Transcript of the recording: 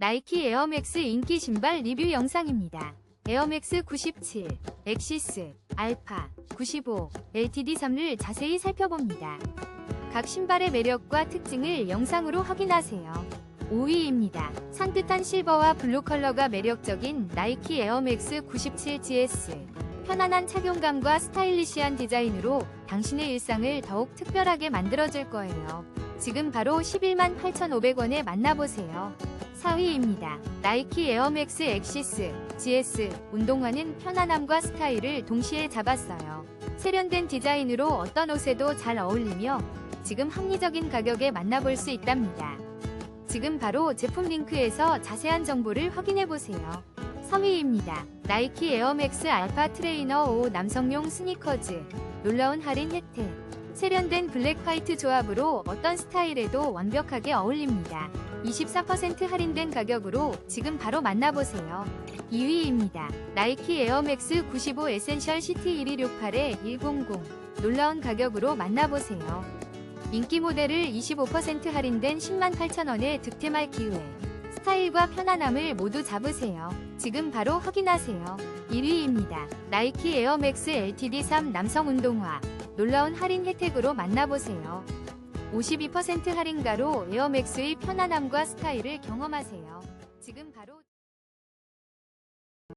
나이키 에어맥스 인기 신발 리뷰 영상입니다. 에어맥스 97, 엑시스, 알파, 95, LTD3를 자세히 살펴봅니다. 각 신발의 매력과 특징을 영상으로 확인하세요. 5위입니다. 산뜻한 실버와 블루 컬러가 매력적인 나이키 에어맥스 97GS. 편안한 착용감과 스타일리시한 디자인으로 당신의 일상을 더욱 특별하게 만들어줄 거예요. 지금 바로 11만 8,500원에 만나보세요. 4위입니다. 나이키 에어맥스 엑시스 GS 운동화는 편안함과 스타일을 동시에 잡았어요. 세련된 디자인으로 어떤 옷에도 잘 어울리며 지금 합리적인 가격에 만나볼 수 있답니다. 지금 바로 제품 링크에서 자세한 정보를 확인해보세요. 3위입니다. 나이키 에어맥스 알파 트레이너 5 남성용 스니커즈 놀라운 할인 혜택 세련된 블랙 화이트 조합으로 어떤 스타일에도 완벽하게 어울립니다. 24% 할인된 가격으로 지금 바로 만나보세요. 2위입니다. 나이키 에어맥스 95 에센셜 시티 1268에 100 놀라운 가격으로 만나보세요. 인기 모델을 25% 할인된 10만 8천원에 득템할 기회. 스타일과 편안함을 모두 잡으세요. 지금 바로 확인하세요. 1위입니다. 나이키 에어맥스 LTD3 남성 운동화. 놀라운 할인 혜택으로 만나보세요. 52% 할인가로 에어맥스의 편안함과 스타일을 경험하세요. 지금 바로